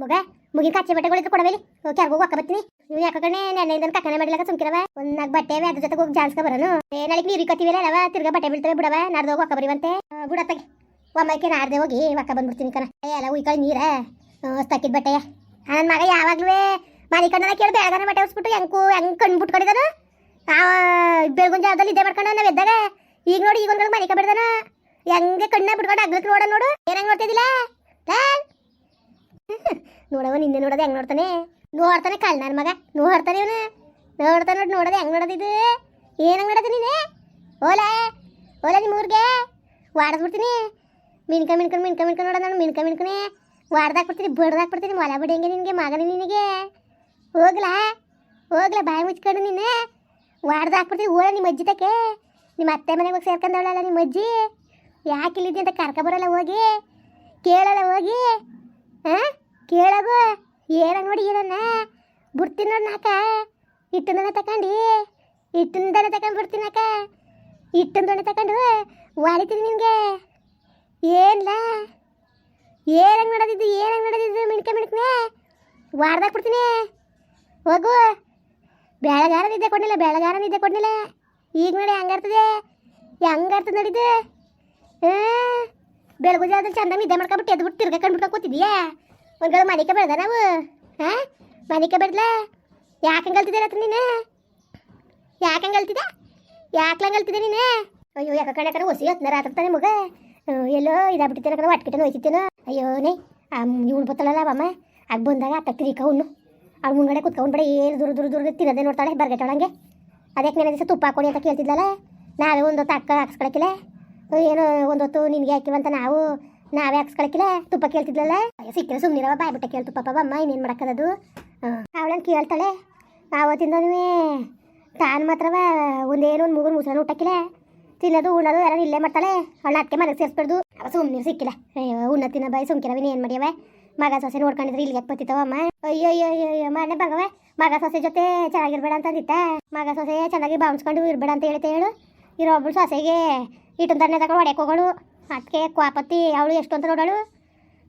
ಮಗ ಕಚ್ಚಿ ಕಚ್ಚೆ ಬಟ್ಟೆಗಳಿದ್ದು ಕೊಡಬೇಲಿ ಕೆಳಗೆ ಹೋಗಿ ಬರ್ತೀನಿ. ನೀವು ಯಾಕೆ ಕಣೆ, ನೆನ್ನೆಯಿಂದ ಕಕ್ಕನೆ ಮಾಡಿಲ್ಲ ಸುಮ್ಕಿರವ. ಒಂದ್ ನಾಲ್ಕು ಬಟ್ಟೆ ಅದ್ರ ಜೊತೆ ಹೋಗಿ ಜಾನ್ಸ್ಕ ಬರೋನು. ನಾಳೆಗೆ ನೀರು ಕತ್ತಿವಿಲ್ಲ ಅಲ್ಲವ ತಿರ್ಗಾ ಬಟ್ಟೆ ಬೀಳ್ತವೆ, ಬಿಡವ. ನಾಡ್ದು ಹೋಗಿ ಒಕ್ಕ ಬರಿವಂತೆ. ಬಿಡತ್ತಾಗಿ ಒಮ್ಮಕ್ಕೆ ನಾಡ್ದೆ ಹೋಗಿ ಒಕ್ಕ ಬಂದ್ಬಿಡ್ತೀನಿ ಕಣ. ಎಲ್ಲ ಉಯ್ಕೊಳ್ಳಿ ನೀರ? ತಕ್ಕಿದ ಬಟ್ಟೆಯ. ನನ್ನ ಮಗ ಯಾವಾಗ್ಲೂ ಮನೆ ಕಣ್ಣನ ಕೇಳಿ ಬೆಳಗಾನ ಬಟ್ಟೆ ಹೊಸ್ಬಿಟ್ಟು ಹೆಂಗೂ ಹೆಂಗ್ ಕಣ್ಣು ಬಿಟ್ಕೊಂಡಿದ್ದಾನ ಬೆಳಗುನ್ ಜಾಗದಲ್ಲಿ ಇದ್ದೇ ಮಾಡ್ಕೊಂಡ ನಾವ್ ಈಗ ನೋಡಿ, ಈಗ ಒಂದ್ಗಳಿಗೆ ಮನೆ ಕಬಿಡ್ದಾನ ಹೆಂಗೆ ಕಣ್ಣ ಬಿಟ್ಕೊಂಡು ಅಗ್ಲಕ್ಕೆ ನೋಡ. ನೋಡು ಏನಂಗ್ ನೋಡ್ತಿದ್ದಿಲ್ಲ? ನೋಡವ ನಿನ್ನೆ ನೋಡೋದು ಹೆಂಗ್ ನೋಡ್ತಾನೆ? ನೋಡ್ತಾನೆ ಕಾಲ್ ನನ್ನ ಮಗ ನೋಡ್ತಾನೆ ಇವನು. ನೋಡ್ತಾನೆ ನೋಡಿ, ನೋಡೋದು ಹೆಂಗ್ ನೋಡೋದಿದು ಏನಂಗ್ ನೋಡೋದು ನೀನೆ? ಓಲ ಓಲ ನಿಮ್ಮ ಊರಿಗೆ ವಾಡದ್ಬಿಡ್ತೀನಿ ಮಿನ್ಕ ಮಿನ್ಕ ಮಿನ್ಕ ಮಿನ್ಕ ನೋಡೋಣ ನಾನು, ಮಿನ್ಕ, ಮಿನ್ಕನೆ. ವಾಡ್ದಾಕ್ಬಿಡ್ತೀನಿ ಬಡ್ದಾಕ್ಬಿಡ್ತೀನಿ ಮೊಲ ಹೆಂಗೆ ನಿನಗೆ, ಮಗನ ನಿನಗೆ. ಹೋಗ್ಲಾ ಹೋಗ್ಲಾ, ಬಾಯಿ ಮುಚ್ಕೊಂಡು ನೀನು. ವಾಡ್ದಾಕ್ಬಿಡ್ತೀನಿ ಓಲ ನಿಮ್ಮ ಅಜ್ಜಿ ತಕ್ಕೆ. ನಿಮ್ಮ ಅತ್ತೆ ಮನೆಗೆ ಹೋಗಿ ಸೇರ್ಕೊಂಡವಳಲ್ಲ ನಿಮ್ಮ ಅಜ್ಜಿ. ಯಾಕೆ ಇಲ್ಲಿದ್ದೆ ಅಂತ ಕರ್ಕ ಬರಲ್ಲ ಹೋಗಿ. ಕೇಳಲ್ಲ ಹೋಗಿ. ಹಾಂ? ಕೇಳಗು ಏನ ನೋಡಿ ಇದನ್ನ? ಬಿಡ್ತೀನಿ ನೋಡಿ ನಾಕ. ಹಿಟ್ಟಿನ ತಕೊಂಡು. ಹಿಟ್ಟಿನ ದಣ ತಗೊಂಡು ಬಿಡ್ತೀನಿ ಅಕ್ಕ ಹಿಟ್ಟಿನ ದಣ ತಗೊಂಡು ವಾಡಿತೀನಿ ನಿನಗೆ. ಏನಿಲ್ಲ ಏನಂಗೆ ನೋಡೋದಿದ್ದು ಏನಂಗೆ ನೋಡೋದಿದ್ದು ಮಿಣ್ಕೆ ಮಿಣ್ಕೆ ವಾಡ್ದಾಗ ಬಿಡ್ತೀನಿ ಹೋಗು. ಬೆಳಗಾರ ನಿದ್ದೆ ಕೊಡ್ಲಿಲ್ಲ ಬೆಳಗಾರ ನಿದ್ದೆ ಕೊಡ್ಲಿಲ್ಲ. ಈಗ ನೋಡಿ ಹೆಂಗಾರ್ತದೆ ಹೆಂಗಾರ್ತದೆ ನೋಡಿದ್ದು? ಬೆಳಗು ಜಾಗದಲ್ಲಿ ಚಂದ ನಿದ್ದೆ ಮಾಡ್ಕೊಬಿಟ್ಟು ಎದ್ಬಿಟ್ಟು ತಿರ್ಗಕೊಂಡು ಕಂಡ್ಬಿಟ್ಟು ಕೂತಿದ್ಯಾ? ಒಂದ್ಗಳು ಮನಿಕೆ ಬೆಳೆದ ನಾವು. ಹಾಂ? ಮನಿಕೆ ಯಾಕೆ ಯಾಕಂಗೆ ಕಲ್ತಿದ್ದೀರ ನೀನು? ಯಾಕಂಗೆ ಕಲ್ತಿದ್ದ ಯಾಕ್ಲಂಗೆ ಕಲ್ತಿದ್ದೆ ನೀನು? ಅಯ್ಯೋ, ಯಾಕ ಕಡೆ ಕಡೆ ಹೊಸಿ ಹತ್ತನ ರಾತ್ರಿ ತಾನೆ ಮಗ. ಎಲ್ಲೋ ಇದಾಗ್ಬಿಟ್ಟಿನ ಕಡೆ ಒಟ್ಕಿಟ್ಟು ಹೋಯ್ತಿತ್ತೇನೋ ಅಯ್ಯೋ, ನೇ ಇವಳು ಬತ್ತಳಲ್ಲ ಅಮ್ಮ ಆಗ ಬಂದಾಗ ಆ ತಿರಿಕ ಉಣ್ಣು ಅವ್ಳು ಮುಂಗಡೆ ಕುತ್ಕೊಂಡ್ಬೇಡ ಏನು ದೂರ ದೂರ ದೂರ ತಿನ್ನೋದೇ ನೋಡ್ತಾಳೆ ಬರ್ಗೆಟ್ಟೊಳಂಗೆ ಅದಕ್ಕೆ ನೆನೆ ದಿವಸ ತುಪ್ಪ ಹಾಕೊಡಿ ಅಂತ ಕೇಳ್ತಿದ್ಲಲ್ಲ? ನಾವೇ ಒಂದು ಅಕ್ಕ ಹಾಕ್ಸ್ಕೊಳಕಿಲ್ಲ? ಏನೋ ಒಂದೊತ್ತು ನಿನಗೆ ಹಾಕಿವಂತ ನಾವು, ನಾವೇ ಹಾಕ್ಸ್ಕೊಳಕಿಲ್ಲ ತುಪ್ಪ ಕೇಳ್ತಿದ್ಲಲ್ಲ? ಸಿಕ್ಕಿಲ್ಲ ಸುಮ್ಮನಿರವ ಬಾಯ್ಬಿಟ್ಟ ಕೇಳ್ತು ಪಾಪ ಅಮ್ಮ, ಇನ್ನೇನು ಮಾಡಕ್ಕದದು ಅವಳನ್ನು ಕೇಳ್ತಾಳೆ? ಆವತ್ತಿಂದನೂ ತಾನು ಮಾತ್ರವ ಒಂದೇನು ಒಂದು ಮೂರು ಮುಸರನ್ನು ಊಟಕ್ಕಿಲ್ಲ? ತಿನ್ನೋದು, ಉಣ್ಣೋದು ಯಾರು ಇಲ್ಲೇ ಮಾಡ್ತಾಳೆ? ಅವಳ ಅದಕ್ಕೆ ಮನೆಗೆ ಸೇರಿಸ್ಬಿಡ್ದು ಅವ ಸುಮ್ಮನೆ ಸಿಕ್ಕಿಲ್ಲ. ಉಣ್ಣ, ತಿನ್ನ, ಬಾಯಿ ಸುಮ್ಕಿರವ ಏನು ಮಾಡ್ಯವ? ಮಗ ಸೊಸೆ ನೋಡ್ಕೊಂಡಿದ್ರೆ ಇಲ್ಲಿಗೆ ಬರ್ತಿತ್ತವ ಅಮ್ಮ? ಅಯ್ಯೋ ಅಯ್ಯೋ ಅಯ್ಯೋ ಮನೆ ಬಗವ ಮಗ ಸೊಸೆ ಜೊತೆ ಚೆನ್ನಾಗಿರ್ಬೇಡ ಅಂತ ಅಂದಿತ್ತ ಮಗ ಸೊಸೆ ಚೆನ್ನಾಗಿ ಬಾವಿಸ್ಕೊಂಡು ಇರ್ಬೇಡ ಅಂತ ಹೇಳ್ತಾ ಹೇಳು. ಇರೋ ಒಬ್ಬಳು ಸೊಸೆಗೆ ಇಟ್ಟನ್ ತನ್ನೆ ತಗೊಂಡು ಹೋಗೋಳು ಅದಕ್ಕೆ ಕ್ವಾಪತ್ತಿ ಅವಳು ಎಷ್ಟು ಅಂತ ನೋಡೋಳು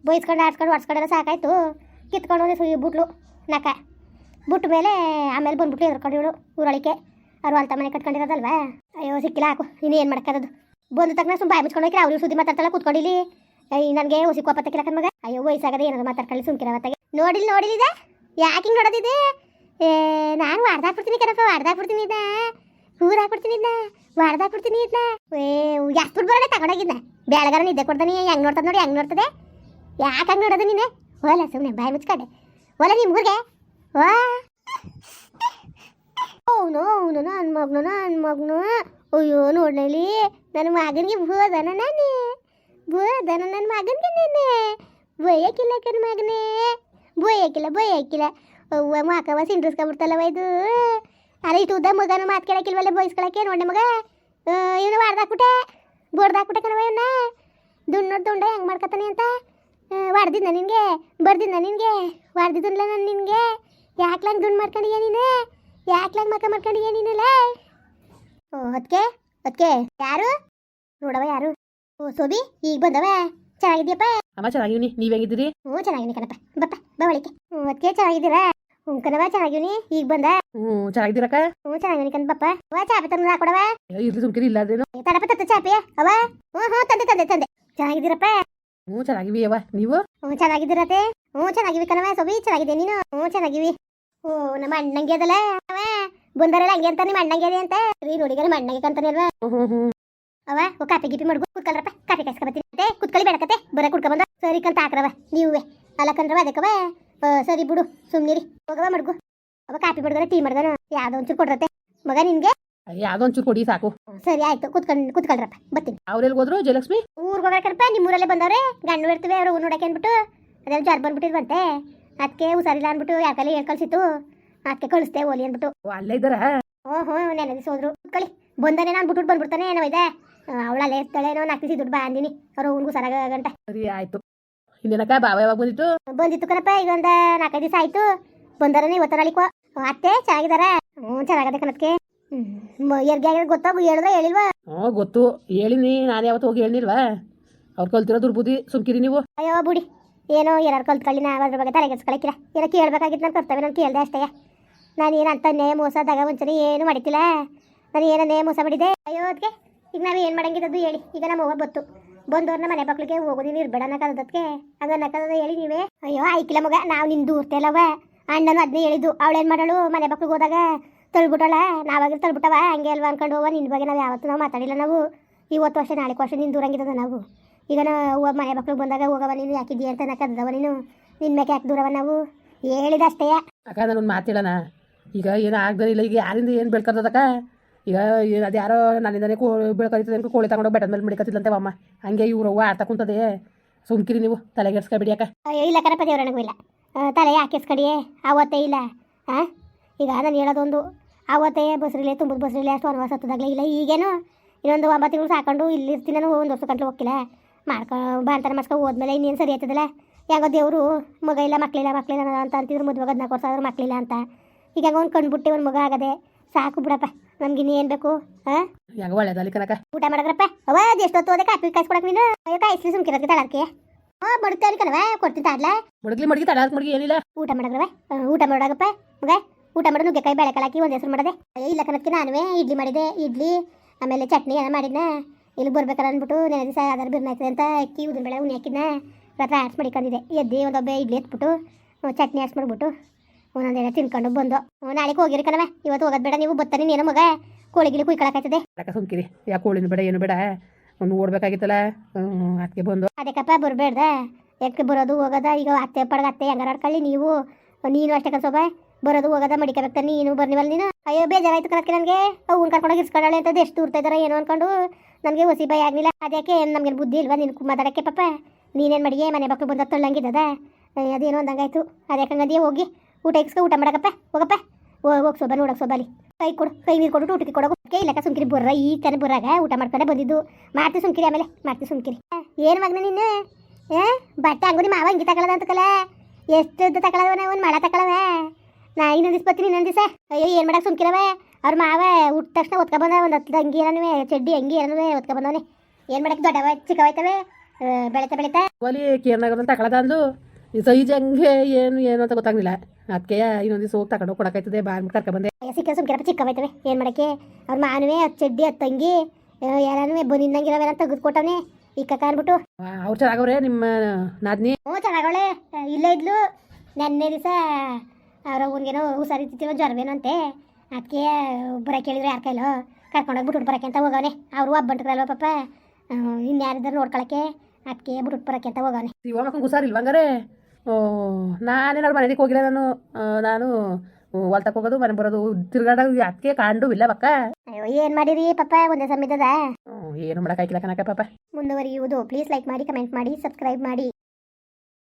ಬೈಸ್ಕೊಂಡು ಆಡ್ಸ್ಕೊಂಡು ಹೊಡ್ಸ್ಕೊಂಡೆಲ್ಲ ಸಾಕಾಯ್ತು. ಕಿತ್ಕೊಂಡು ಸುಯ್ ಬಿಟ್ಲು, ನಕ. ಬಿಟ್ಟ ಮೇಲೆ ಆಮೇಲೆ ಬಂದ್ಬಿಟ್ಟು ಎದ್ಕೊಂಡು ಇವಳು ಊರೊಳಿಕೆ ಅವ್ರು ಅಲ್ತ ಮನೆ ಕಟ್ಕೊಂಡಿರೋದಲ್ವಾ? ಅಯ್ಯೋ, ಸಿಕ್ಕಿಲ್ಲ ಹಾಕು. ಇನ್ನು ಏನು ಮಾಡಕ್ಕದು ಬಂದ ತಕ್ಷಣ ಸುಮ್ಮ ಬಾಯಿ ಮುಚ್ಕೊಂಡು ಹೋಗಿ ಅವ್ರು ಸುದ್ದಿ ಮಾತಾಡ್ತಾಳೆ ಕೂತ್ಕೊಂಡಿಲಿ ಅಯ್ಯ ನನಗೆ ಹೊಸಿ ಕೋಪತ್ತೆ ತೆಗಿಲಕ್ಕ ಮಗ. ಅಯ್ಯೋ, ವಯಸ್ಸಾಗದೆ ಏನಾದ್ರು ಮಾತಾಡ್ಕೊಳ್ಳಿ ಸುಮ್ಕಿರವತ್ತಾಗೆ ನೋಡಿಲ್ಲ ನೋಡಿಲಿದೆ ಯಾಕೆ ಹಿಂಗೆ ನೋಡೋದಿದೆ ಏ, ನಾನು ವಾಡ್ದಾಕ್ಬಿಡ್ತೀನಿ ಕಣಪ್ಪ ವಾಡ್ದಾಕ್ಬಿಡ್ತೀನಿ ಇದನ್ನ ಹೂರ್ ಹಾಕ್ಬಿಡ್ತೀನಿ ಇದನ್ನ ವಾಡ್ದಾಕ್ಬಿಡ್ತೀನಿ ಇದನ್ನ ಏ, ಎಷ್ಟು ದುಡ್ಡು ಬರೋಣ ತಗೊಂಡೋಗಿದ್ನ ಬೆಳಗಾರ ನಿದ್ದೆ ಕೊಡ್ತಾನೆ, ಹೆಂಗ್ ನೋಡ್ತದ ನೋಡಿ, ಹೆಂಗ್ ನೋಡ್ತದೆ. ಯಾಕೆ ಹಂಗೆ ನೋಡೋದು ನೀನು? ಹೋಲ ಸುಮ್ಮನೆ ಬಾಯಿ ಮುಚ್ಕೊಂಡೆ. ಹೋಲ ನಿಮ್ಮ ಊರಿಗೆ? ವಾ ಅವನು ಅವನು ನನ್ನ ಮಗನು ನನ್ನ ಮಗನು. ಅಯ್ಯೋ ನೋಡ್ನಲ್ಲಿ ನನ್ನ ಮಗನಿಗೆ ಬೋದನ ನಾನೇ. ಬೋದನ ನನ್ನ ಮಗನಿಗೆ ನಾನೇ. ಬೊಯ್ಯಕ್ಕಿಲ್ಲ ಕಣ್ ಮಗನೇ. ಬೊಯ್ಯಕ್ಕಿಲ್ಲ ಬೊಯ್ಯಕ್ಕಿಲ್ಲ ಅವ್ವ ಮಾಕವ ಸಿಂಡ್ರಿಸ್ಕೊಬಿಡ್ತಲ್ಲವ ಇದು. ಅಲ್ಲ ಇಟ್ಟು ಉದ್ದ ಮಗನ ಮಾತು ಕೇಳಕ್ಕಿಲ್ವಲ್ಲ ಬಯಸ್ಕೊಳಕ್ಕೆ ನೋಡಿ ಮಗ ಇವನು ವಾಡ್ದಾಕ್ಬಿಟ್ಟೆ ಬೋರ್ದಾಕ್ಬಿಟ್ಟೆ ಕಣವ ಇವನ್ನ ದುಂಡ್ ನೋಡಿ ದುಂಡ ಹೆಂಗೆ ಮಾಡ್ಕೊತಾನೆ ಅಂತ. ವಾಡ್ದಿದ್ನ ನಿನಗೆ ಬರ್ದಿದ್ನ ನಿನಗೆ ವಾಡ್ದಿದ್ದಲ್ಲ ನಾನು ನಿನಗೆ. ಯಾಕ್ಲಂಗೆ ದುಂಡ್ ಮಾಡ್ಕೊಂಡಿಯ ನೀನು? ಯಾಕ್ಲಂಗೆ ಮಕ್ಕ ಮಾಡ್ಕೊಂಡಿಯ ನೀನಿಲ್ಲ ಓ ಅದಕ್ಕೆ ಅದಕ್ಕೆ ಯಾರು? ನೋಡವ ಯಾರು? ಓ ಸೋಬಿ ಈಗ ಬಂದವ ಚೆನ್ನಾಗಿದ್ಯಪ್ಪ ಅಮ್ಮ ಚೆನ್ನಾಗಿವ್ನಿ. ನೀವ್ ಹೇಗಿದ್ದೀರಿ? ಹ್ಞೂ ಚೆನ್ನಾಗಿನಿ ಕಣಪ್ಪ. ಬಪ್ಪ ಬಾ ಒಳಿಕೆ ಹ್ಞೂ ಅದಕ್ಕೆ ಚೆನ್ನಾಗಿದ್ದೀರಾ? ಹ್ಞೂ ಕಣವ ಚೆನ್ನಾಗಿವ್ನಿ ಈಗ ಬಂದ? ಹ್ಞೂ ಚೆನ್ನಾಗಿದ್ದೀರಕ್ಕ ಹ್ಞೂ ಕಣ್ ವಾ ಚಾಪೆ ತಂದು ಹಾಕೊಡವ ಅಯ್ಯೋ, ಇರ್ಲಿ ಸುಮ್ಕಿರಿ ಇಲ್ಲ ಅದೇನು ಏ, ತಡಪ ತತ್ತ ಚಾಪೆ ಅವ ಹ್ಞೂ ಹ್ಞೂ ತಂದೆ ತಂದೆ ತಂದೆ. ಚೆನ್ನಾಗಿದ್ದೀರಪ್ಪ ಹ್ಞೂ ಚೆನ್ನಾಗಿವಿ ನೀವು? ಹ್ಞೂ ಚೆನ್ನಾಗಿದ್ದೀರತ್ತೆ ಹ್ಞೂ ಚೆನ್ನಾಗಿವಿ ಕಣವ ಸೊಬಿ ಚೆನ್ನಾಗಿದೆ ನೀನು? ಹ್ಞೂ ಚೆನ್ನಾಗಿವಿ. ಓ ನಮ್ಮ ಅಣ್ಣಂಗೆ ಅದಲ್ಲ ಅವ ಬಂದರಲ್ಲ ಹಂಗೆ ಅಂತ ನಿಮ್ಮ ಅಣ್ಣಂಗೆ ಅದೇ ಅಂತ. ರೀ ನೋಡಿಗ ನಮ್ಮ ಅಣ್ಣಂಗೆ ಕಂತಾನೆ ಅಲ್ವಾ? ಹ್ಞೂ ಹ್ಞೂ ಹ್ಞೂ ಅವ ಓ ಕಾಪಿ ಗಿಪಿ ಮಾಡ್ಕೊ ಕುತ್ಕೊಳ್ರಪ್ಪ. ಕಾಯ್ಸ್ಕೊಬತ್ತೀನಿ ಕುತ್ಕೊಳ್ಳಿ ಬರ ಬಂದ. ಸರಿ ಕಂತ ಹಾಕ್ರವ ನೀವೇ. ಅಲ್ಲ ಕಂದ್ರವ ಅದಕ್ಕವ ಸರಿ ಬಿಡು ಸುಮ್ನಿರಿ. ಹೋಗವ ಮಡ್ಗು. ಅವ ಕಾಪಿ ಮಾಡ್ದಾರ ಟೀ ಮಾಡ್ದಾನ ಯಾವ್ದೋ ಒಂಚೂರು ಕೊಡ್ರತ್ತೆ. ಮಗ ನಿನ್ಗೆ? ಯಾವುದೋ ಒಂಚೂರು ಕೊಡಿ ಸಾಕು. ಸರಿ ಆಯ್ತು ಕುತ್ಕೊಂಡ್ ಕುತ್ಕೊಳ್ರಪ್ಪ ಬರ್ತೀನಿ. ಅವ್ರೆಲ್ಲಿ ಹೋದ್ರು ಜಯಲಕ್ಷ್ಮಿ? ಊರ್ಗೆ ಹೋಗ್ಬೇಕಂತ ನಿಮ್ಮೂರಲ್ಲೇ ಬಂದವ್ರೆ ಗಂಡು ಇರ್ತವೆ ಅವ್ರು ಊರ್ ನೋಡಕ್ಕೆ ಅಂದ್ಬಿಟ್ಟು ಅದೆಲ್ಲ ಜ್ವರ ಬಂದ್ಬಿಟ್ಟಿದ್ವಂತೆ. ಅದಕ್ಕೆ ಹುಷಾರಿಲ್ಲ ಅನ್ಬಿಟ್ಟು ಯಾಕಲ್ಲಿ ಹೇಳಿ ಕಳ್ಸಿತ್ತು ಅದಕ್ಕೆ ಕಳಿಸ್ತೆ ಓಲಿ ಅನ್ಬಿಟ್ಟು ಅಲ್ಲೇ ಇದ್ದಾರ? ಓ ಹೋ ನೆನೆ ದಿವಸ ಹೋದ್ರು. ಕುತ್ಕೊಳ್ಳಿ ಬಂದಾನೆ ನಾನು ಬಿಟ್ಬಿಟ್ಟು ಬಂದ್ಬಿಡ್ತಾನೆ ಏನೋ ಇದೆ? ಅವಳಲ್ಲೇ ಇರ್ತಾಳೆ ಏನೋ ನಾಲ್ಕು ದಿವಸ ದುಡ್ಡು ಬಾ ಅಂದಿನಿ. ಅವ್ರು ಅವ್ನಿಗೂ ಸರಾಗ ಗಂಟ ಸರಿ ಆಯ್ತು. ಇನ್ನೇನಕ್ಕ ಬಾವ ಯಾವಾಗ ಬಂದಿತ್ತು ಬಂದಿತ್ತು ಕಣಪ್ಪ ಈಗ ಒಂದು ನಾಲ್ಕೈದು ದಿವಸ ಆಯ್ತು. ಬಂದಾರನೇ ಅಲ್ಲಿಕೋ ಅತ್ತೆ ಚೆನ್ನಾಗಿದಾರ ಹ್ಞೂ ಚೆನ್ನಾಗದೆ ಕಣಕ್ಕೆ. ಹ್ಞೂ ಎರ್ಗೆ ಗೊತ್ತಾಗು ಹೇಳಿದ್ರೆ ಹೇಳಿಲ್ವಾ ಹ್ಞೂ ಗೊತ್ತು. ಹೇಳಿನಿ ನಾನು ಯಾವತ್ತು ಹೋಗಿ ಹೇಳಿಲ್ವಾ ಅವ್ರು ಕಲ್ತಿರೋ ದುರ್ಬುದ್ಧಿ ಸುಮ್ಕಿರಿ ನೀವು. ಅಯ್ಯೋ ಬುಡಿ. ಏನೋ ಏನಾರು ಕಲ್ತ್ಕೊಳ್ಳಿ ನಾವು ಅದ್ರ ಬಗ್ಗೆ ತಲೆಗೆಡ್ಸ್ಕೊಳಕ್ಕಿಲ್ಲ ಏನೋ ಕೇಳ್ಬೇಕಾಗಿತ್ತು ನಾನು ಕರ್ತವ್ಯ ನಾನು ಕೇಳ್ದೆ ಅಷ್ಟೇ. ನಾನು ಏನು ಅಂತ ನೇ ಮೋಸ ದಾಗ ಒಂದ್ಸರಿ ಏನು ಮಾಡಿತಿಲ್ಲ ನಾನು ಏನನ್ನೇ ಮೋಸ ಮಾಡಿದೆ ಅಯ್ಯೋ ಅದಕ್ಕೆ ಈಗ ನಾವು ಏನು ಮಾಡಂಗಿದ್ದದ್ದು ಹೇಳಿ. ಈಗ ನಮ್ಮ ಅವ್ವ ಬತ್ತು. ಬಂದವ್ರನ್ನ ಮನೆ ಮಕ್ಳಿಗೆ ಹೋಗೋದಿಲ್ಲ ಇರ್ಬೇಡ ಅನ್ನೋದಕ್ಕೆ ಹಂಗ ಅನ್ನಕ್ಕದ ಹೇಳಿ ನೀವೇ, ಅಯ್ಯೋ ಆಯ್ಕಿಲ್ಲ ಮಗ, ನಾವು ನಿನ್ನ ದೂರ್ತೇಲವ ಅಣ್ಣನು ಅದನ್ನೇ ಹೇಳಿದ್ದು. ಅವಳೇನು ಮಾಡಳು? ಮನೆ ಮಕ್ಳಿಗೆ ಹೋದಾಗ ತಳ್ಬಿಟ್ಟಳ ನಾವಾಗಿರ್ ತಳ್ಬಿಟ್ಟವ? ಹಂಗೆ ಅಲ್ವಾ ಅನ್ಕೊಂಡು ಹೋಗ ನಿನ್ ಬಗ್ಗೆ ನಾವು ಯಾವತ್ತೂ ನಾವು ಮಾತಾಡಿಲ್ಲ ನಾವು. ಇವತ್ತು ವರ್ಷ, ನಾಳೆ ವರ್ಷ ನಿನ್ ದೂರಂಗಿದ್ದದ ನಾವು. ಈಗ ನಾವು ಮನೆ ಮಕ್ಳಿಗೆ ಬಂದಾಗ ಹೋಗವ ನೀನು, ಯಾಕಿದ್ದೀಯ ಅಂತ ನಕ್ಕದವ ನೀನು. ನಿನ್ನ ಮೇಲೆ ಯಾಕೆ ದೂರವ ನಾವು? ಹೇಳಿದಷ್ಟೇ. ಅಕ್ಕ ನಾನೊಂದು ಮಾತಾಡೋಣ ಈಗ ಏನು ಆಗ್ದೇ ಇಲ್ಲ, ಈಗ ಯಾರಿಂದ ಏನು ಬೆಳ್ಕರ್ತದಕ್ಕ ಈಗ ಅದು ಯಾರೋ ನನ್ನಿಂದನೇ ಕೋ ಬೆಳ್ಕರಿತದೆ ಕೋಳಿ ತಗೊಂಡು ಬೆಟ್ಟದ ಮೇಲೆ ಮಡಿಕತ್ತಿಲ್ಲಂತೆ ಅಮ್ಮ. ಹಂಗೆ ಇವ್ರು ಅವ್ವ ಆಡ್ತಾ ಕುಂತದೆ. ಸುಮ್ಕಿರಿ ನೀವು ತಲೆಗೆಡ್ಸ್ಕೊಬಿಡಿ ಅಯ್ಯೋ, ಇಲ್ಲ ಕಣಪ್ಪ ದೇವರಣಗೂ ಇಲ್ಲ. ತಲೆ ಯಾಕೆಸ್ಕಡಿಯೇ ಆವತ್ತೇ ಇಲ್ಲ. ಹಾಂ ಈಗ ನಾನು ಹೇಳೋದೊಂದು. ಆವತ್ತೇ ಬಸ್ರಿಲೆ, ತುಂಬದ ಬಸ್ರಿಲೆ, ಅಷ್ಟು ವನವಾಸ ಹತ್ತದಾಗಲೇ ಇಲ್ಲ. ಈಗೇನು? ಇನ್ನೊಂದು ಒಂಬತ್ತು ತಿಂಗಳು ಸಾಕೊಂಡು ಇಲ್ಲಿ ಇರ್ತೀನಿ ನಾನು ಒಂದು ವರ್ಷ ಗಂಟ್ಲು ಹೋಗಿಲ್ಲ ಮಾಡ್ಕೊ ಬಾಂತನ ಮಾಡ್ಸ್ಕೊ ಹೋದ್ಮೇಲೆ ಇನ್ನೇನು ಸರಿ ಆಯ್ತದಲ್ಲ? ಯಾಕೋ ದೇವರು, ಮಗ ಇಲ್ಲ ಮಕ್ಕಳಿಲ್ಲ ಮಕ್ಕಳಿಲ್ಲ ಅಂತ ಅಂತಿದ್ರು, ಮದುವೆ ಹದಿನಾಲ್ಕು ವರ್ಷ ಆದ್ರೂ ಮಕ್ಕಳಿಲ್ಲ ಅಂತ. ಈಗ ಒಂದು ಕಣ್ಬಿಟ್ಟು ಒಂದು ಮಗ ಆಗದೆ ಸಾಕು ಬಿಡಪ್ಪ. ನಮ್ಗೆ ಇನ್ನೇನು ಬೇಕು ಹಾಂ? ಹೆಂಗ ಒಳ್ಳೇದಲ್ಲಿ ಕನಕ ಊಟ ಮಾಡಿದ್ರಪ್ಪ? ಅವ ಎಷ್ಟೊತ್ತು ಹೋದೆ ಕಾಫಿ ಕಾಯಿಸ್ಕೊಡಕ್ ನೀನು? ಅಯ್ಯೋ ಕಾಯಿಸ್ಲಿ ಸುಮ್ಕಿರೋದಕ್ಕೆ ತಳಕ್ಕೆ ಓ ಬಡುತ್ತೆ ಕಣವ ಕೊಡ್ತೀನಿ ತಾಡ್ಲಾ ಮುಡುಗ್ಲಿ ಮಡಗಿ ತಡ ಮುಡುಗಿ ಏನಿಲ್ಲ. ಊಟ ಮಾಡಿದ್ರವ ಊಟ ಮಾಡಾಗಪ್ಪ ಮಗ ಊಟ ಮಾಡು ನುಗ್ಗೆಕಾಯಿ ಬೇಳೆಕಾಳು ಹಾಕಿ ಒಂದು ಹೆಸರು ಮಾಡದೆ. ಅಯ್ಯೋ ಇಲ್ಲ ಕನಕ್ಕೆ ನಾನುವೇ ಇಡ್ಲಿ ಮಾಡಿದೆ ಇಡ್ಲಿ ಆಮೇಲೆ ಚಟ್ನಿ ಎಲ್ಲ ಮಾಡಿದ್ನ. ಇಲ್ಲಿ ಬರ್ಬೇಕಲ್ಲ ಅಂದ್ಬಿಟ್ಟು ನೆನೆ ದಿವಸ ಯಾವ್ದಾರು ಬಿರ್ನ ಆಯ್ತದೆ ಅಂತ ಅಕ್ಕಿ ಉದ್ದಿನ ಬೇಳೆ ಉಣ್ಣಿ ಹಾಕಿದ್ನ. ರಾತ್ರಿ ಆಡ್ಸ್ ಮಾಡಿಕೊಂಡಿದ್ದೆ. ಎದ್ದು ಒಂದೊಬ್ಬ ಇಡ್ಲಿ ಎತ್ಬಿಟ್ಟು ಚಟ್ನಿ ಆಡ್ಸ್ ಮಾಡ್ಬಿಟ್ಟು. ಒಂದೊಂದೆಲ್ಲ ತಿನ್ಕೊಂಡು ಬಂದು. ನಾಳೆಗೆ ಹೋಗಿರಿ ಕಣವೆ ಇವತ್ತು ಹೋಗದ್ ಬೇಡ ನೀವು ಬತ್ತಾನೆ ನೀನು ಮಗ. ಕೋಳಿ ಗಿಳಿ ಕುಯ್ಕೊಳಕಾಯ್ತದೆ ಅಕ್ಕ ಸುಮ್ಕಿರಿ. ಯಾಕೆ ಕೋಳಿನ ಬೇಡ ಏನು ಬೇಡ. ಒಂದು ಓಡ್ಬೇಕಾಗಿತ್ತಲ್ಲ. ಅದಕ್ಕೆ ಬಂದು. ಅದಕ್ಕಪ್ಪ ಬರಬೇಡ್ದ. ಯಾಕೆ ಬರೋದು ಹೋಗೋದ? ಈಗ ಅತ್ತೆ ಪಡ್ಗ ಅತ್ತೆ ಹೆಂಗಾರ ಆಡ್ಕೊಳ್ಳಿ ನೀವು ನೀನು ಅಷ್ಟೇ ಕನ್ಸೋಬ ಬರೋದು ಹೋಗೋದ ಮಡಿಕಬೇಕು ನೀನು ಬರ್ನಿವಲ್ಲ ನೀನು. ಅಯ್ಯೋ ಬೇಜಾರಾಯ್ತು ಕಣಕ್ಕೆ ನನಗೆ. ಅವ್ನ ಕರ್ಕೊಂಡೋಗಿ ಇಸ್ಕೊಂಡಾಳೆ ಅಂತದ್ದು ಎಷ್ಟು ದೂರ್ತಾ ಇದಾರೆ ಏನೋ ಅನ್ಕೊಂಡು. ನನಗೆ ಹೊಸಿ ಭಯ ಆಗಲಿಲ್ಲ. ಅದಕ್ಕೆ ನಮಗೆ ಬುದ್ಧಿ ಇಲ್ವಾ? ನಿನ್ ಮಾತಾಡಕ್ಕೆ ಪಾಪ. ನೀನೇನು ಮಾಡಿಯೇ ಮನೆ ಮಕ್ಕಳು ಬಂದ ತೊಳ್ಳಂಗಿದ್ದದ? ಅದೇನೋ ಅಂದಂಗಾಯ್ತು. ಅದಕ್ಕೆ ಹಂಗಂದಿಯೇ? ಹೋಗಿ. ಊಟ ಇಕ್ಸ್ಕೊ ಊಟ ಮಾಡಕಪ್ಪ? ಹೋಗಪ್ಪ? ಹೋಗಿ ಹೋಗಿ ಸೊಬ್ಬ ನೋಡಕ್ಕೆ ಸೊಬ್ಬಲಿ ಕೈ ಕೊಡು, ಕೈ ನೀರು ಕೊಡು, ಊಟಕ್ಕೆ ಕೊಡೋ ಕೈ ಇಲ್ಲಕ್ಕ ಸುಮ್ಕಿರಿ, ಬುರ್ರ, ಈ ತನ ಬುರ್ರಾಗ ಊಟ ಮಾಡ್ಕೊಂಡೆ ಬಂದಿದ್ದು. ಮಾಡ್ತಿ ಸುಮ್ಕಿರಿ ಆಮೇಲೆ ಮಾಡ್ತಿ ಸುಮ್ಕಿರಿ. ಏನು ಮಗನ ನೀನು? ಏ, ಬಟ್ಟೆ ಅಂಗಡಿ ಮಾವ ಹಿಂಗೆ ತಗೊಳ್ಳೋದು ಅಂತ ಕಲ? ಎಷ್ಟು ತಗೊಳ್ಳೋವ ನಾವು, ಒಂದು ಮಳ ತಗೊಳ್ಳವ ನಾ ಇನ್ನೊಂದು ದಿವಸ ಬರ್ತೀನಿ, ಇನ್ನೊಂದು ದಿವಸ. ಅಯ್ಯೋ, ಏನು ಮಾಡಕ್ಕೆ ಸುಮ್ಕಿರವ? ಅವ್ರ ಮಾವ ಹುಟ್ಟ ತಕ್ಷಣ ಒತ್ಕೊ ಬಂದ ಒಂದು ಹತ್ತು ಅಂಗಿ ಏನೇ ಚಡ್ಡಿ ಅಂಗಿ ಏನೇ ಒತ್ಕೊ ಬಂದವನೆ ಏನು ಮಾಡಕ್ಕೆ ದೊಡ್ಡವ ಚಿಕ್ಕವಾಯ್ತವೆ ಬೆಳೀತಾ, ಬೆಳಿತಾ. ಒಲಿ ಕೇರ್ನಾಗ ತಗೊಳದ ಅಂದು ಸೈಜ್ ಹಂಗೆ ಏನು ಏನು ಅಂತ ಗೊತ್ತಾಗ್ಲಿಲ್ಲ. ಅದಕ್ಕೆ ಇನ್ನೊಂದು ದಿವಸ ಹೋಗಿ ತಗೊಂಡು ಕೊಡಕಾಯ್ತದೆ ಬಾರ್ ಕರ್ಕೊ ಬಂದೆ. ಅಯ್ಯೋ ಸಿಕ್ಕ ಸುಮ್ಕಿರಪ್ಪ ಚಿಕ್ಕವೈತವೆ ಏನು ಮಾಡಕ್ಕೆ? ಅವ್ರ ಮಾನವೆ ಹತ್ತು ಚಡ್ಡಿ ಹತ್ತು ತಂಗಿ ಯಾರನೂ ಬನಿಂದಂಗಿರವೇನ ತೆಗೆದು ಈ ಇಕ್ಕ ಅಂದ್ಬಿಟ್ಟು. ಅವ್ರು ಚೆನ್ನಾಗವ್ರೆ ನಿಮ್ಮ ನಾದ್ನಿ? ಹ್ಞೂ ಚೆನ್ನಾಗವಳೆ. ಇಲ್ಲೇ ಇದ್ಲು. ನೆನ್ನೆ ದಿವಸ ಅವ್ರ ಅವ್ನಿಗೇನೋ ಹುಷಾರಿತ್ತಿರೋ ಜ್ವರವೇನೋ ಅಂತೆ. ಅದಕ್ಕೆ ಬರೋಕೆ ಕೇಳಿದ್ರೆ ಯಾರ ಕೈಲೋ? ಕರ್ಕೊಂಡೋಗಿ ಬಿಟ್ಟು ಬರೋಕೆ ಅಂತ ಹೋಗವನೆ. ಅವರು ಒಬ್ಬಂಟ್ರಲ್ವ ಪಾಪ? ಇನ್ಯಾರಿದ್ದಾರೆ ನೋಡ್ಕೊಳಕ್ಕೆ? ಅದಕ್ಕೆ ಬಿಟ್ಟು ಬರೋಕೆ ಅಂತ ಹೋಗವನೆ. ಇವಾಗ ಮಕ್ಕಳು ಓ ನಾನೇನಾದ್ರು ಮನೆಗೆ ಹೋಗಿಲ್ಲ ನಾನು ನಾನು ಹೊಲ್ತಕ್ಕೆ ಹೋಗೋದು ಮನೆ ಬರೋದು ತಿರ್ಗಾಡೋದು ಅದಕ್ಕೆ ಕಾಂಡು ಇಲ್ಲ ಬಕ್ಕ ಏನು ಮಾಡಿರಿ ಪಾಪ ಒಂದೇ ಸಮಯದ ಏನು ಮಾಡೋಕ್ಕಾಗಿಲ್ಲ ಕನಕ ಪಾಪ ಮುಂದುವರಿಯುವುದು ಪ್ಲೀಸ್ ಲೈಕ್ ಮಾಡಿ ಕಮೆಂಟ್ ಮಾಡಿ ಸಬ್ಸ್ಕ್ರೈಬ್ ಮಾಡಿ.